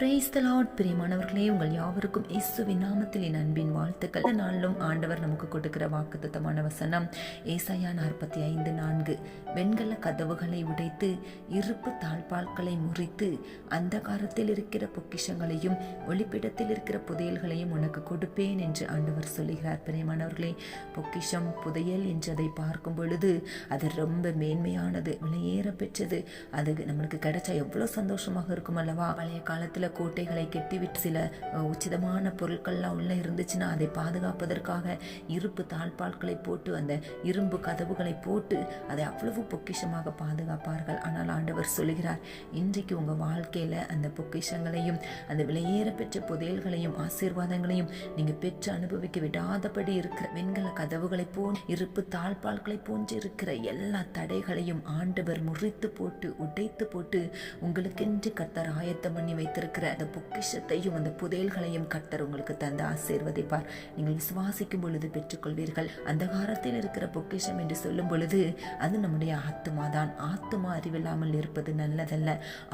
Praise the Lord பிரியமானவர்களே. உங்கள் யாவருக்கும் இயேசுவின் நாமத்தில் என் அன்பின் வாழ்த்துக்கள். நாளும் நாளிலும் ஆண்டவர் நமக்கு கொடுக்கிற வாக்குத்தத்தமான வசனம் ஏசாயா நாற்பத்தி ஐந்து நான்கு. வெண்கல கதவுகளை உடைத்து இருப்பு தாழ்பால்களை முறித்து அந்த காலத்தில் இருக்கிற பொக்கிஷங்களையும் ஒளிப்பிடத்தில் இருக்கிற புதையல்களையும் உனக்கு கொடுப்பேன் என்று ஆண்டவர் சொல்லுகிறார். பிரியமானவர்களே பொக்கிஷம் புதையல் என்று அதை பார்க்கும் பொழுது அது ரொம்ப மேன்மையானது விலையேற பெற்றது அது நம்மளுக்கு கிடைச்சா எவ்வளோ சந்தோஷமாக இருக்கும் அல்லவா? பழைய காலத்தில் கோட்டைகளை கெட்டிவிட்டு சில உச்சிதமான பொருட்கள்லாம் உள்ளே இருந்துச்சுன்னா அதை பாதுகாப்பதற்காக இருப்பு தாழ்பால்களை போட்டு அந்த இரும்பு கதவுகளை போட்டு அதை அவ்வளவு பொக்கிஷமாக பாதுகாப்பார்கள். ஆனால் ஆண்டவர் சொல்கிறார் இன்றைக்கு உங்கள் வாழ்க்கையில் அந்த பொக்கிஷங்களையும் அந்த விலையேற பெற்ற புதையல்களையும் ஆசீர்வாதங்களையும் நீங்கள் பெற்று அனுபவிக்க விடாதபடி இருக்கிற வெண்கல கதவுகளை போன் இருப்பு தாழ்பால்களை போன்று இருக்கிற எல்லா தடைகளையும் ஆண்டவர் முறித்து போட்டு உடைத்து போட்டு உங்களுக்கென்று கர்த்தர் ஆயத்தம் பண்ணி வைத்திருக்க இருக்கிற அந்த பொக்கிஷத்தையும் அந்த புதையல்களையும் கர்த்தர் உங்களுக்கு தந்து ஆசீர்வதிப்பார். நீங்கள் விசுவாசிக்கும் பொழுது பெற்றுக்கொள்வீர்கள். அந்த காலத்தில் இருக்கிற பொக்கிஷம் என்று சொல்லும் பொழுது அது நம்முடைய ஆத்துமா தான். ஆத்துமா அறிவில்லாமல் இருப்பது நல்லதல்ல.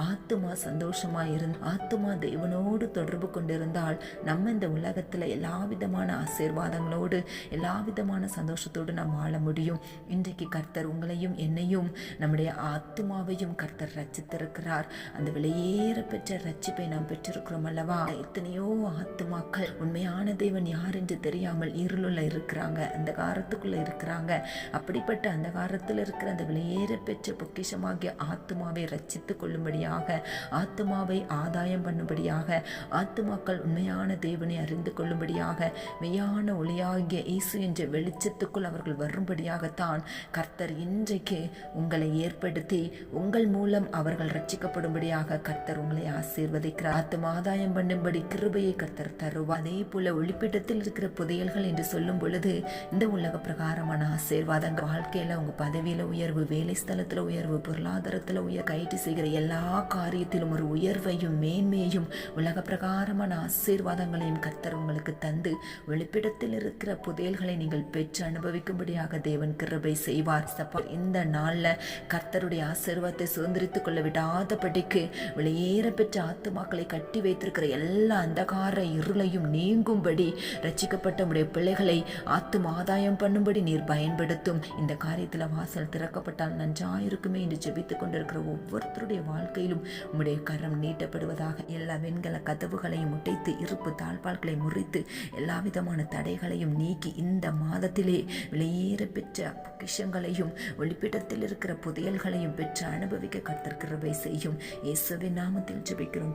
ஆத்துமா சந்தோஷமா இருந்து ஆத்துமா தேவனோடு தொடர்பு கொண்டிருந்தால் நம்ம இந்த உலகத்துல எல்லா விதமான ஆசீர்வாதங்களோடு எல்லா விதமான சந்தோஷத்தோடு நாம் வாழ முடியும். இன்றைக்கு கர்த்தர் உங்களையும் என்னையும் நம்முடைய ஆத்துமாவையும் கர்த்தர் ரச்சித்திருக்கிறார். அந்த விலையேற பெற்ற ரட்சிப்பை நாம் பெற்றிருக்கிறோம் அல்லவா? எத்தனையோ ஆத்துமாக்கள் உண்மையான தேவன் யார் என்று தெரியாமல் இருளுள்ள இருக்கிறாங்க அந்த காரத்துக்குள்ள இருக்கிறாங்க. அப்படிப்பட்ட அந்த காரத்தில் இருக்கிற அந்த விலையேற பெற்ற பொக்கிஷமாகிய ஆத்துமாவை ரட்சித்துக் கொள்ளும்படியாக ஆத்துமாவை ஆதாயம் பண்ணும்படியாக ஆத்துமாக்கள் உண்மையான தேவனை அறிந்து கொள்ளும்படியாக மெய்யான ஒளியாகிய இயேசு என்ற வெளிச்சத்துக்குள் அவர்கள் வரும்படியாகத்தான் கர்த்தர் இன்றைக்கு உங்களை ஏற்படுத்தி உங்கள் மூலம் அவர்கள் ரட்சிக்கப்படும்படியாக கர்த்தர் உங்களை ஆசீர்வதிக்க ஆத்தும் ஆதாயம் பண்ணும்படி கிருபையை கர்த்தர் தருவார். அதே போல ஒளிப்பிடத்தில் இருக்கிற புதையல்கள் என்று சொல்லும் பொழுது இந்த உலக பிரகாரமான ஆசீர்வாதங்கள். வாழ்க்கையில உங்க பதவியில உயர்வு வேலை ஸ்தலத்துல உயர்வு பொருளாதாரத்துல உயர் கைட்டு செய்கிற எல்லா காரியத்திலும் ஒரு உயர்வையும் மேன்மையையும் உலக பிரகாரமான ஆசீர்வாதங்களையும் கர்த்தர் உங்களுக்கு தந்து வெளிப்பிடத்தில் இருக்கிற புதையல்களை நீங்கள் பெற்று அனுபவிக்கும்படியாக தேவன் கிருபை செய்வார். சப்பா இந்த நாள்ல கர்த்தருடைய ஆசீர்வாதத்தை சுதந்திரித்துக் கொள்ள விடாதபடிக்கு வெளியேற பெற்ற ஆத்துமா ஆத்மாக்களை கட்டி வைத்திருக்கிற எல்லா அந்தகார இருளையும் நீங்கும்படி ரட்சிக்கப்பட்ட உடைய பிள்ளைகளை ஆத்தும் ஆதாயம் பண்ணும்படி நீர் பயன்படுத்தும். இந்த காரியத்தில் வாசல் திறக்கப்பட்டால் நன்றாயிருக்குமே என்று ஜெபித்துக் கொண்டிருக்கிற ஒவ்வொருத்தருடைய வாழ்க்கையிலும் உம்முடைய கரம் நீட்டப்படுவதாக எல்லா வெண்கல கதவுகளையும் முட்டைத்து இருப்பு தாழ்பால்களை முறித்து எல்லா விதமான தடைகளையும் நீக்கி இந்த மாதத்திலே வெளியேற பெற்ற பொக்கிஷங்களையும் ஒளிப்பிடத்தில் இருக்கிற புதையல்களையும் பெற்று அனுபவிக்க கத்திருக்கிறவை செய்யும். இயேசுவின் நாமத்தில் ஜெபிக்கிறோம்